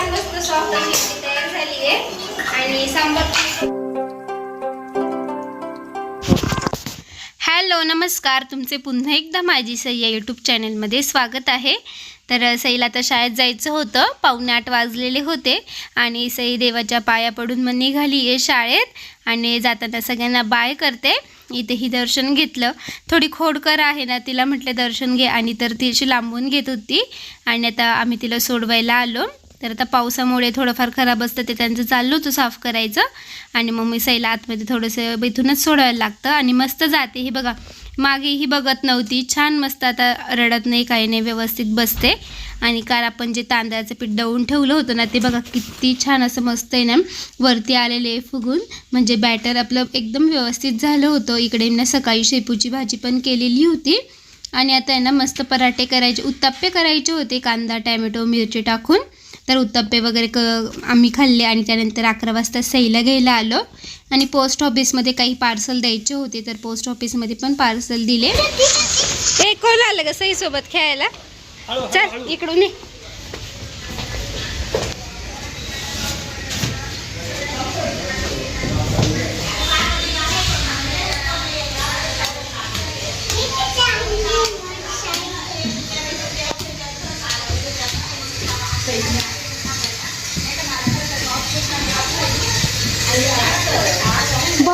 छान मस्त सॉफ्ट अशी इडली तयार झाली आहे आणि सांबार हॅलो नमस्कार. तुमचे पुन्हा एकदा माझी सई या यूट्यूब चॅनलमध्ये स्वागत आहे. तर सईला आता शाळेत जायचं होतं. पावणे आठ वाजलेले होते आणि सई देवाच्या पाया पडून मग निघाली आहे शाळेत आणि जाताना सगळ्यांना बाय करते. इथेही दर्शन घेतलं. थोडी खोडकर आहे ना तिला म्हटलं दर्शन घे. आणि तर ती अशी लांबून घेत होती. आणि आता आम्ही तिला सोडवायला आलो. तर आता पावसामुळे थोडंफार खराब असतं ते त्यांचं चाललं होतं साफ करायचं. आणि मग मी सईला आतमध्ये थोडंसं बेथूनच सोडायला लागतं. आणि मस्त जाते ही बघा. मागे ही बघत नव्हती. छान मस्त आता रडत नाही काही नाही व्यवस्थित बसते. आणि काल आपण जे तांदळाचं पीठ दळून ठेवलं होतं ना ते बघा किती छान असं मस्त आहे ना वरती आलेले फुगून. म्हणजे बॅटर आपलं एकदम व्यवस्थित झालं होतं. इकडे ना सकाळी शेपूची भाजी पण केलेली होती. आणि आता आहे ना मस्त पराठे करायचे उत्तप्पे करायचे होते कांदा टॅमॅटो मिरची टाकून. तर उत्तप्पे वगैरे क आम्ही खाल्ले आणि त्यानंतर अकरा वाजता सईला घ्यायला आलो. आणि पोस्ट ऑफिसमध्ये काही पार्सल द्यायचे होते तर पोस्ट ऑफिसमध्ये पण पार्सल दिले. ए कोण आलं ग सईसोबत खेळायला? चल इकडून ये.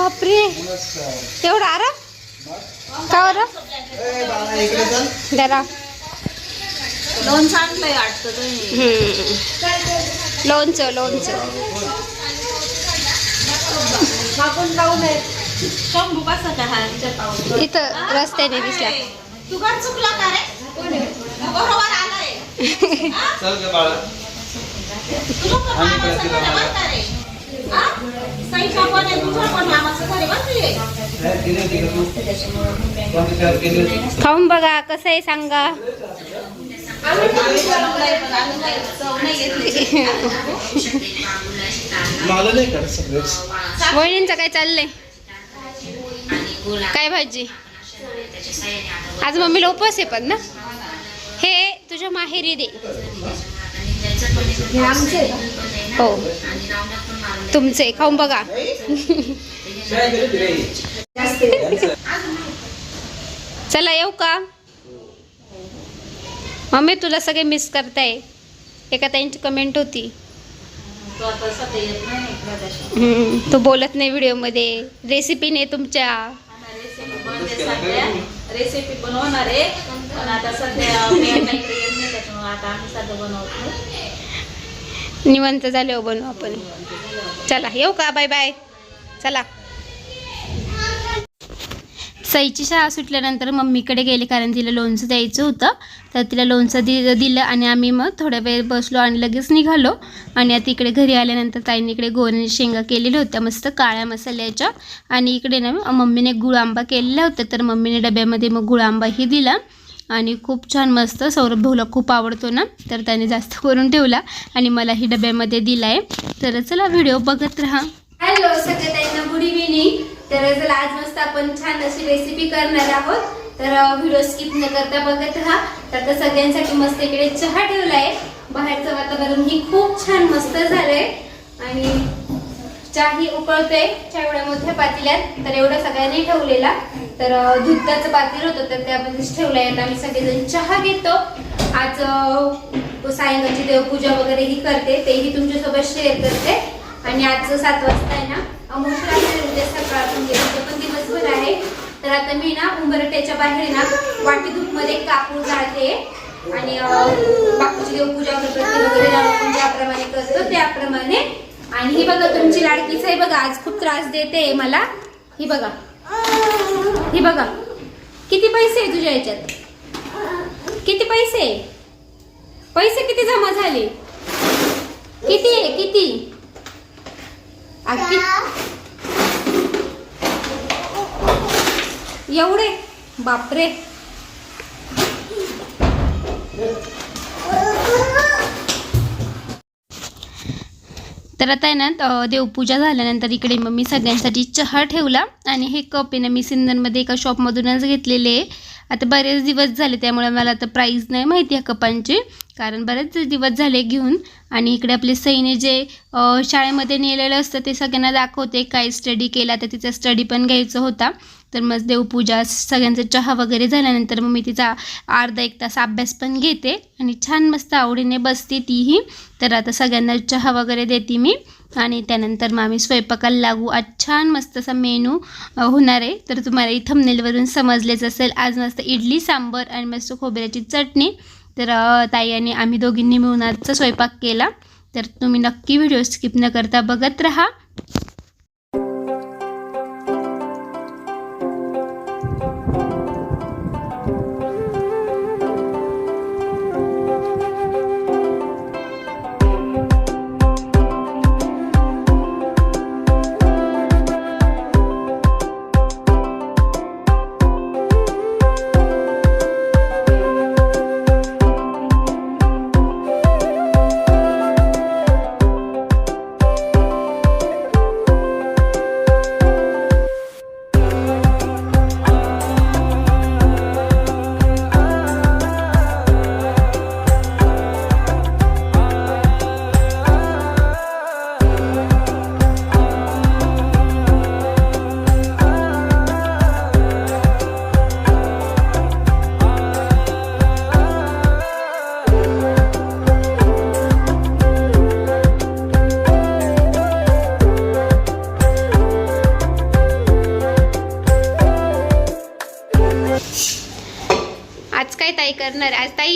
बापरे. एवढा आराम का बरं? जरा लोन चांगलंय वाटतं तुम्ही लोणचं लोणचं. जाऊ नये. शंभू कसं हा इथं रस्त्याने दिसला. तू का चुकला का रे? बरोबर आलाय. तुझं पण आम्हाला. पण आहे, पण मामाचं घर आहे, तू खाऊन बघा कसं आहे सांगा. आम्ही बनवलंय पण आम्ही काही चव नाही घेतली. मला नाही करत सगळेच वहिनींचं काय चाललंय? काय भाजी? आज मम्मीला उपवास आहे पण ना? हे तुझ्या माहेरी दे. हो बघा हो. तुमचे खाऊन बघा. चला येऊ का? मम्मी तुला सगळे मिस करताय. एका त्यांची कमेंट होती. तू बोलत नाही व्हिडिओमध्ये. रेसिपी नाही तुमच्या. रेसिपी बनवणार आहे पण आता सध्या आता आता आम्ही सध्या बनवतो निवंत झाल्यावर हो बनवू आपण. चला येऊ का? Bye bye. चला. सईची शाळा सुटल्यानंतर मम्मीकडे गेले कारण तिला लोणचं द्यायचं होतं. तर तिला लोणचं दि दिलं आणि आम्ही मग थोड्या वेळ बसलो आणि लगेच निघालो. आणि आता इकडे घरी आल्यानंतर ताईने इकडे गोरणी शेंगा केलेल्या होत्या मस्त काळ्या मसाल्याच्या. आणि इकडे ना मम्मीने गुळ आंबा केलेला होता. तर मम्मीने डब्यामध्ये मग गुळ आंबाही दिला. आणि खूप छान मस्त सौरभ भाऊला खूप आवडतो ना? तर त्याने जास्त करून ठेवला आणि मलाही डब्यामध्ये दिला आहे तर चला व्हिडिओ बघत राहा. हॅलो सगळ्यांना गुड इव्हिनिंग तर चला आज मस्त आपण छान अशी रेसिपी करणार आहोत. तर व्हिडिओ स्किप न करता बघत राहा. तर आता सगळ्यांसाठी मस्त इकडे चहा ठेवलाय. बाहेरचं वातावरण ही खूप छान मस्त झालंय. आणि चहा ही उकळतोय. चहा एवढ्या मोठ्या पातेल्यात तर एवढं सगळ्यांनी ठेवलेला. तर दुधाचं पातेल होतं तर त्यामध्येच ठेवलंय आणि आम्ही सगळेजण चहा घेतो. आज सायंकाळची देवपूजा वगैरे ही करते तेही तुमच्यासोबत शेअर करते. आणि आज सात वाजता आहे ना अमोशा उद्या सकाळ गेले पण दिवसभर आहे. तर आता मी ना उंबरट्याच्या बाहेर ना वाटी धूपमध्ये कापूर जाळते आणि बापूची देवपूजा वगैरे आपण ज्याप्रमाणे करतो त्याप्रमाणे. आणि ही बघा तुमची लाडकीच आहे बघा आज खूप त्रास देते मला. ही बघा. हे बघा. किती पैसे आहे तुझ्या याच्यात? किती पैसे पैसे किती जमा झाले? किती आहे? किती? एवढे? बापरे. तर आता आहे ना देवपूजा झाल्यानंतर इकडे मग मी सगळ्यांसाठी चहा ठेवला आणि हे कप आहे ना मी सिंधनमध्ये एका शॉपमधूनच घेतलेले आहे. आता बरेच दिवस झाले त्यामुळे मला आता प्राईस नाही माहिती या कपांची. कारण बरेच दिवस झाले घेऊन आणि इकडे आपले सईने जे शाळेमध्ये नेलेलं असतं ते सगळ्यांना दाखवते काय स्टडी केला तर तिचा स्टडी पण घ्यायचा होता. तर मग देवपूजा सगळ्यांचा चहा वगैरे झाल्यानंतर मग मी तिचा अर्धा एक तास अभ्यास पण घेते आणि छान मस्त आवडीने बसते तीही. तर आता सगळ्यांना चहा वगैरे देते मी आणि त्यानंतर मग आम्ही स्वयंपाकाला लागू. आज छान मस्त असा मेनू होणार आहे. तर तुम्हाला इथं थंबनेलवरून समजलेच असेल. आज मस्त इडली सांबर आणि मस्त खोबऱ्याची चटणी. तर ताई आणि आम्ही दोघींनी मिळून आजचा स्वयंपाक केला. तर तुम्ही नक्की व्हिडिओ स्किप न करता बघत राहा.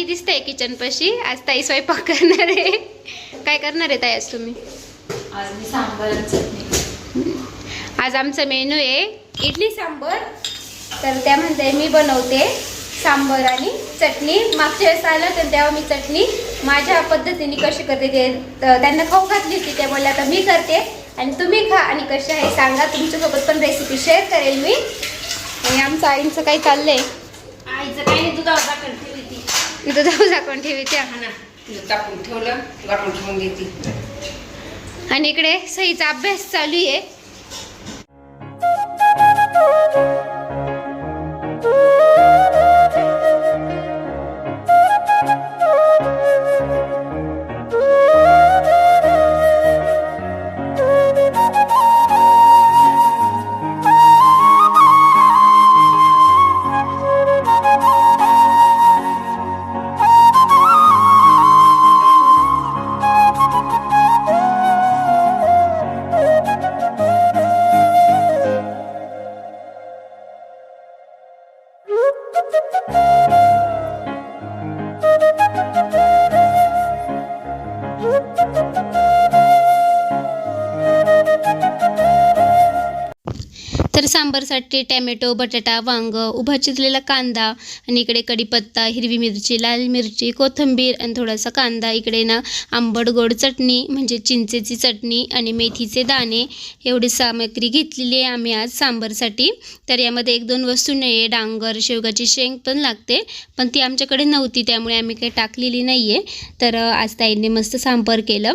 ताई दिसते किचनपाशी आज ताई स्वयंपाक करणार आहे. काय करणार आहे ताई आज तुम्ही? आज मी सांबार आणि चटणी. आज आमचा मेनू आहे इडली सांबर. तर त्या म्हणते मी बनवते सांबर आणि चटणी. मागच्या वेळेस आलं तर तेव्हा मी चटणी माझ्या पद्धतीने कशी करते ते त- त्यांना खाऊ घातली होती. त्या बोलल्या आता मी करते आणि तुम्ही खा आणि कशी आहे सांगा. तुमच्यासोबत पण रेसिपी शेअर करेल मी. आणि आमचं आईंचं काय चाललंय. आईचं काही नाही दुधावर टाकून तिथं जाऊ झाकून ठेवी त्या. ठेवलं ठेवून आणि इकडे सईचा अभ्यास चालू आहे. तर त्यासाठी टॅमॅटो बटाटा वांग उभा चिरलेला कांदा आणि इकडे कढीपत्ता हिरवी मिरची लाल मिरची कोथिंबीर आणि थोडासा कांदा. इकडे ना आंबट गोड चटणी म्हणजे चिंचेची चटणी आणि मेथीचे दाणे. एवढी सामग्री घेतलेली आहे आम्ही आज सांबारसाठी. तर यामध्ये एक दोन वस्तू नाही आहे डांगर शेवगाची शेंग पण लागते पण ती आमच्याकडे नव्हती त्यामुळे आम्ही काही टाकलेली नाही आहे तर आज ताईंनी मस्त सांबार केलं.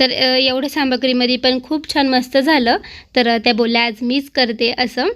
तर एवढं सामग्रीमध्ये पण खूप छान मस्त झालं. तर त्या बोलल्या आज मीच करते असं.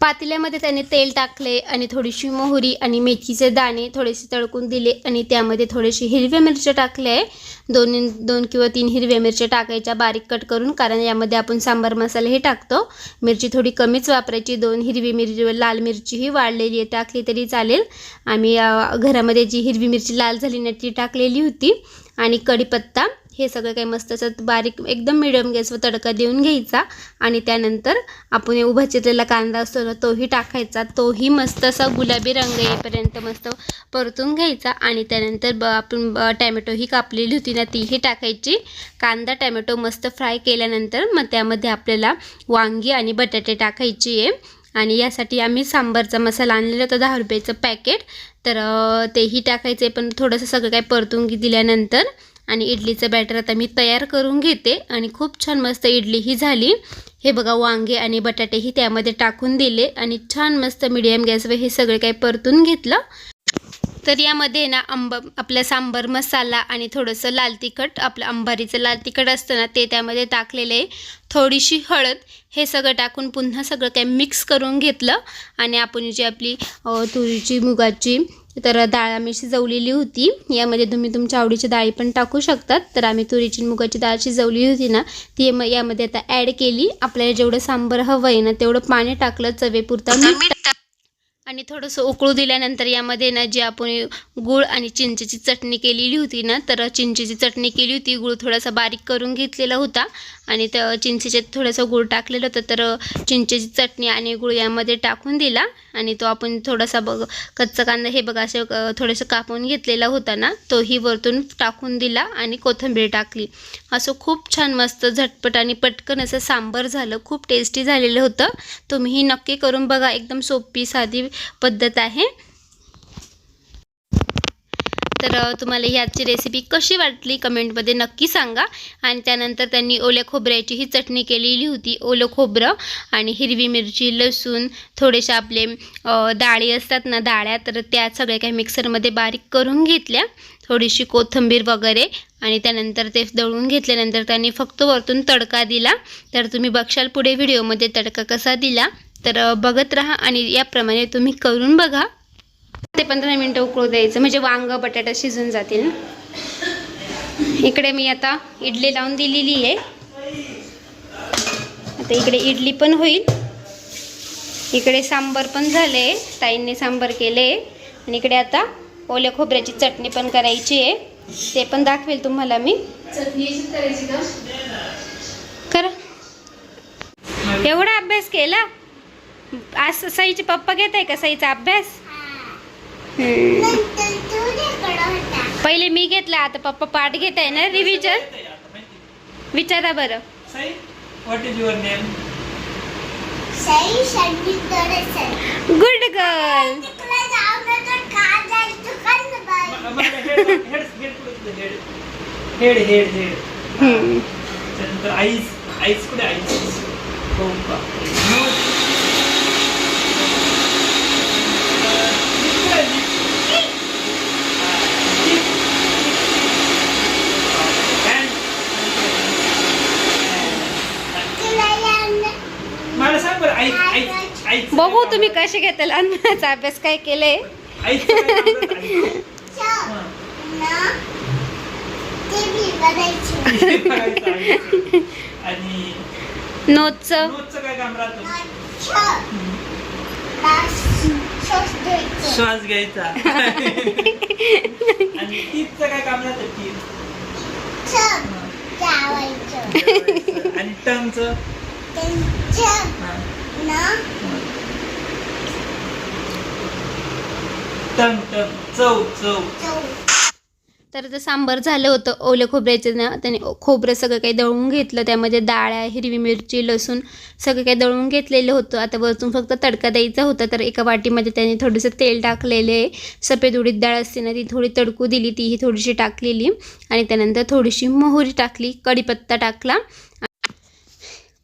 पातेल्यामध्ये त्याने तेल टाकले आणि थोडीशी मोहरी आणि मेथीचे दाणे थोडेसे तळकून दिले आणि त्यामध्ये थोडेसे हिरव्या मिरच्या टाकल्या आहे. दोन दोन किंवा तीन हिरव्या मिरच्या टाकायच्या बारीक कट करून कारण यामध्ये आपण सांबार मसाला हे टाकतो. मिरची थोडी कमीच वापरायची दोन हिरवी मिरची लाल मिरचीही वाढलेली आहे टाकली तरी चालेल. आम्ही घरामध्ये जी हिरवी मिरची लाल झाली ना ती टाकलेली होती. आणि कढीपत्ता हे सगळं काही मस्त असं बारीक एकदम मिडियम गॅसवर तडका देऊन घ्यायचा. आणि त्यानंतर आपण उभा चिरलेला कांदा असतो ना तोही टाकायचा. तोही मस्त असा गुलाबी रंग येईपर्यंत मस्त परतून घ्यायचा. आणि त्यानंतर ब आपण ब- टॅमॅटो ही कापलेली होती ना तीही टाकायची. कांदा टॅमॅटो मस्त फ्राय केल्यानंतर मग त्यामध्ये आपल्याला वांगी आणि बटाटे टाकायची आहे. आणि यासाठी आम्ही सांबारचा मसाला आणलेला होता दहा रुपयाचं पॅकेट. तर तेही टाकायचं आहे पण थोडंसं सगळं काय परतून दिल्यानंतर आणि इडलीचं बॅटर आता मी तयार करून घेते आणि खूप छान मस्त इडली ही झाली. हे बघा वांगे आणि बटाटेही त्यामध्ये टाकून दिले आणि छान मस्त मिडियम गॅसवर हे सगळे काही परतून घेतलं. तर यामध्ये ना आंब आपला सांबर मसाला आणि थोडंसं लाल तिखट आपलं अंबारीचं लाल तिखट असतं ना ते त्यामध्ये टाकलेलं आहे. थोडीशी हळद हे सगळं टाकून पुन्हा सगळं काही मिक्स करून घेतलं. आणि आपण जी आपली तुरीची मुगाची तर डाळ आम्ही शिजवलेली होती. यामध्ये तुम्ही तुमच्या आवडीची डाळी पण टाकू शकतात. तर आम्ही तुरीची मुगाची डाळ शिजवली होती ना ती यामध्ये आता ॲड केली. आपल्याला जेवढं सांबर हवं आहे ना तेवढं पाणी टाकलं चवेपुरता मीठ आणि थोडंसं उकळू दिल्यानंतर यामध्ये ना जी आपण गूळ आणि चिंचेची चटणी केलेली होती ना तर चिंचेची चटणी केली होती. गूळ थोडासा बारीक करून घेतलेला होता आणि त्या चिंचेच्यात थोडंसं गूळ टाकलेलं होतं. तर चिंचेची चटणी आणि गूळ यामध्ये टाकून दिला आणि तो आपण थोडासा बघ कच्चा कांदा हे बघा असं थोडंसं कापून घेतलेला होता ना तोही वरतून टाकून दिला आणि कोथिंबीर टाकली. असं खूप छान मस्त झटपट आणि पटकन असं सांबर झालं खूप टेस्टी झालेलं होतं. तुम्हीही नक्की करून बघा एकदम सोपी साधी पद्धत आहे. तर तुम्हाला ह्याची रेसिपी कशी वाटली कमेंटमध्ये नक्की सांगा. आणि त्यानंतर त्यांनी ओल्या खोबऱ्याची ही चटणी केलेली होती ओलं खोबरं आणि हिरवी मिरची लसूण थोडेसे आपले डाळी असतात ना डाळ्या तर त्या सगळ्या काही मिक्सरमध्ये बारीक करून घेतल्या. थोडीशी कोथिंबीर वगैरे आणि त्यानंतर ते दळून घेतल्यानंतर त्यांनी फक्त वरतून तडका दिला. तर तुम्ही बघशाल पुढे व्हिडिओमध्ये तडका कसा दिला. तर बघत राहा आणि याप्रमाणे तुम्ही करून बघा. ते पंधरा मिनटं उकळू द्यायचं. म्हणजे वांग बटाटा शिजून जातील ना? इकडे मी आता इडली लावून दिलेली आहे. आता इकडे इडली पण होईल. इकडे सांबर पण झाले ताईंनी सांबर केले आणि इकडे आता ओल्या खोबऱ्याची चटणी पण करायची आहे. ते पण दाखवेल तुम्हाला मी. करायची का करा. एवढा अभ्यास केला? आज सईचे पप्पा घेत आहे का सईचा अभ्यास. पहिले मी घेतला आता पप्पा पाठ घेत आहे ना रिव्हिजन विचारा बरं. Say, what is your name? Good girl eyes eyes कुठे आईस हो का Nose. कुठे आहे lips? हा, lips. Hand. मला सांग बरं आईस आईस आईस बघू तुम्ही कसे घेताल. अन्नाचा अभ्यास काय केलंय. हा. काम राहतं? श्वास घ्यायचा. आणि टीथचं काय काम राहतं? टीथ आणि टंगचं? चव चव. तर ते सांबर झालं होतं ओले खोबऱ्याचं ना. त्याने खोबरं सगळं काही दळून घेतलं. त्यामध्ये डाळ्या हिरवी मिरची लसूण सगळं काही दळून घेतलेलं होतं. आता वरतून फक्त तडका द्यायचा होता. तर एका वाटीमध्ये त्याने थोडंसं तेल टाकलेलं आहे. सफेद उडीद डाळ असते ना ती थोडी तडकू दिली. तीही थोडीशी टाकलेली. आणि त्यानंतर थोडीशी मोहरी टाकली. कढीपत्ता टाकला.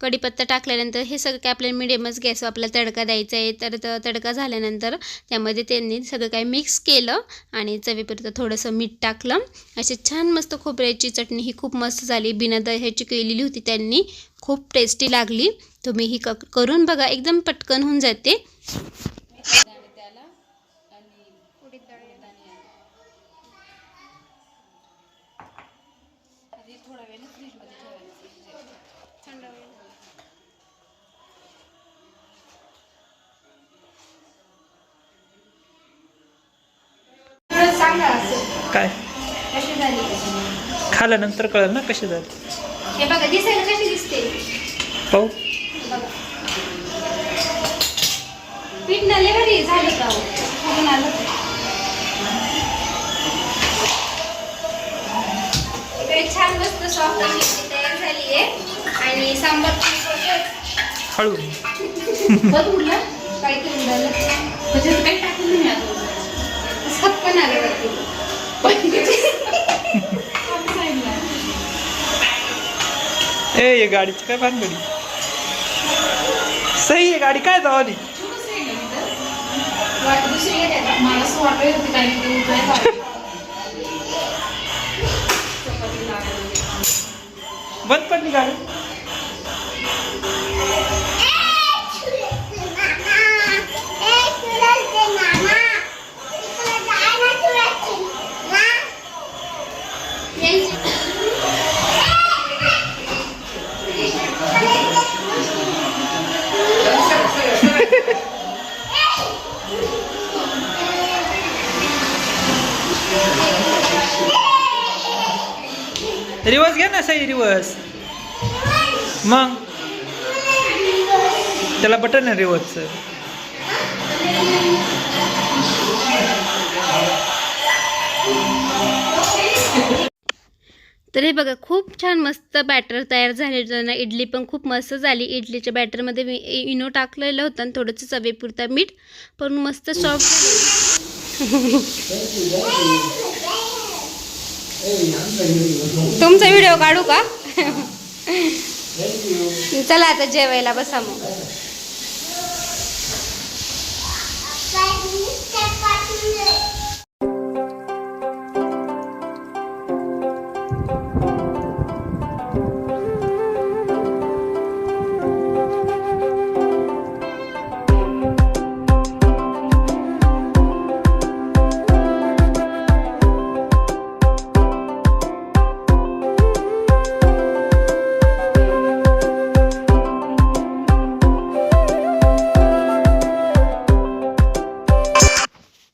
कढीपत्ता टाकल्यानंतर हे सगळं काय आपल्याला मिडियमच गॅसवर आपल्याला तडका द्यायचा आहे. तर तडका झाल्यानंतर त्यामध्ये त्यांनी सगळं काही मिक्स केलं आणि चवीपुरतं थोडंसं मीठ टाकलं. अशी छान मस्त खोबऱ्याची चटणी ही खूप मस्त झाली. बिना दह्याची केलेली होती त्यांनी. खूप टेस्टी लागली. तुम्ही ही क करून बघा. एकदम पटकन होऊन जाते. काय? खाल्यानंतर कळलं ना कशी झाली. हे बघा दिसायला कशी दिसते? पाहू पीठ नाले घरी झालं का हो? कुठून आलं इकडे छान मस्त सॉफ्ट अशी तयार झाली आहे आणि सांबार हळू. उडालं म्हणजे काही टाकलं नाही अजून सपकन आलं वरती ए ये गाडीची काय भानगडी? सही आहे गाडी काय उकळायचं बंद पडली गाडी. रिवर्स घ्या ना सई रिवर्स. मग? त्याला बटन आहे रिवर्सचं. तर हे बघा खूप छान मस्त बॅटर तयार झालेलं ना. इडली पण खूप मस्त झाली. इडलीच्या बॅटरमध्ये मी इनो टाकलेलं होतं आणि थोडंसं चवेपुरता मीठ पण मस्त सॉफ्ट तुमचा व्हिडिओ काढू का? चला आता जेवायला बसा मग.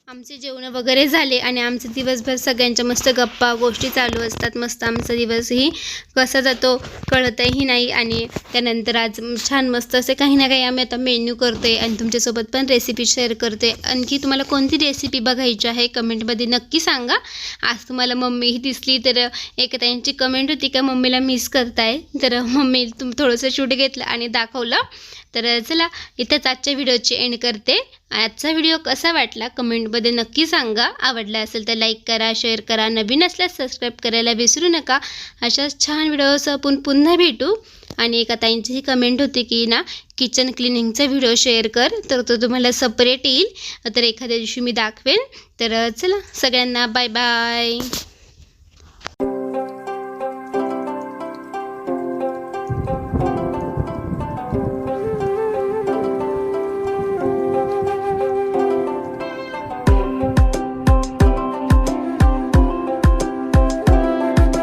आमचे जेवणं वगैरे झाले आणि आमचे दिवसभर सगळ्यांच्या मस्त गप्पा गोष्टी चालू असतात. मस्त आमचा दिवसही कसा जातो कळतही नाही आणि त्यानंतर आज छान मस्त असे काही ना काही आम्ही आता मेन्यू करते आणि तुमच्यासोबत पण रेसिपी शेअर करते आणखी तुम्हाला कोणती रेसिपी बघायची आहे? कमेंटमध्ये नक्की सांगा. आज तुम्हाला मम्मी ही दिसली तर एक त्यांची कमेंट होती का मम्मीला मिस करताय. तर मम्मी तुम थोडंसं शूट घेतलं आणि दाखवलं. तर चला इथंच आजच्या व्हिडिओची एंड करते. आजचा व्हिडिओ कसा वाटला कमेंटमध्ये नक्की सांगा. आवडला असेल तर लाईक करा शेअर करा. नवीन असल्यास सबस्क्राईब करायला विसरू नका. अशाच छान व्हिडिओसह आपण पुन्हा भेटू. आणि एका ताईंची ही कमेंट होती की ना किचन क्लिनिंगचा व्हिडिओ शेअर कर तर तो तुम्हाला सपरेट येईल. तर एखाद्या दिवशी मी दाखवेन. तर चला सगळ्यांना बाय बाय.